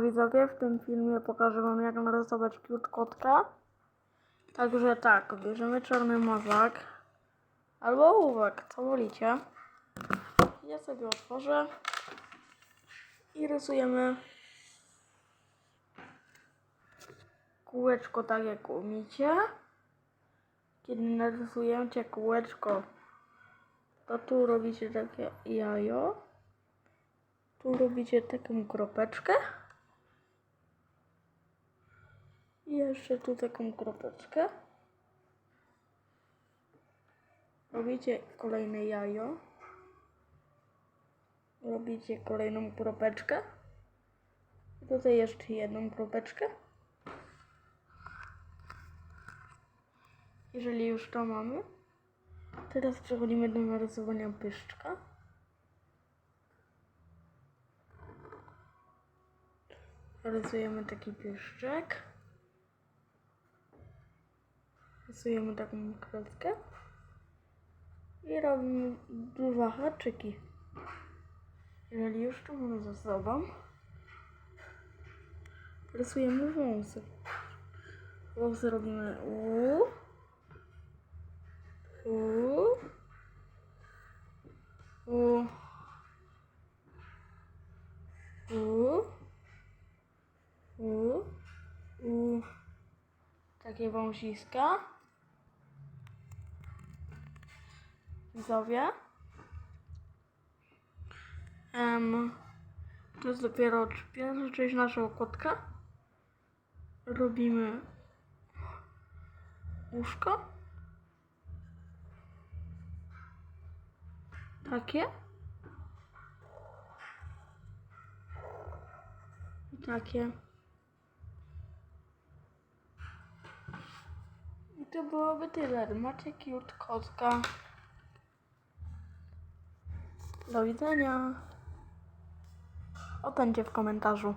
Widzowie, w tym filmie pokażę wam jak narysować cute kotka. Także tak, bierzemy czarny mazak albo ołówek, co wolicie. Ja sobie otworzę i rysujemy kółeczko tak jak umiecie. Kiedy narysujecie kółeczko, to tu robicie takie jajo. Tu robicie taką kropeczkę. I jeszcze tu taką kropeczkę. Robicie kolejne jajo. Robicie kolejną kropeczkę. I tutaj jeszcze jedną kropeczkę. Jeżeli już to mamy, teraz przechodzimy do narysowania pyszczka. Rysujemy taki pieszczek. Rysujemy taką kreskę. I robimy dwa haczyki. Jeżeli już to mamy za sobą, rysujemy wąsy. Wąsy robimy u, u, u, u. U, u, takie wąsiska. Widzowie. Um, to jest dopiero pierwsza część naszego kotka. Robimy łóżko. Takie. I takie. I to byłoby tyle. Macie cute kotka. Do widzenia. Ocencie w komentarzu.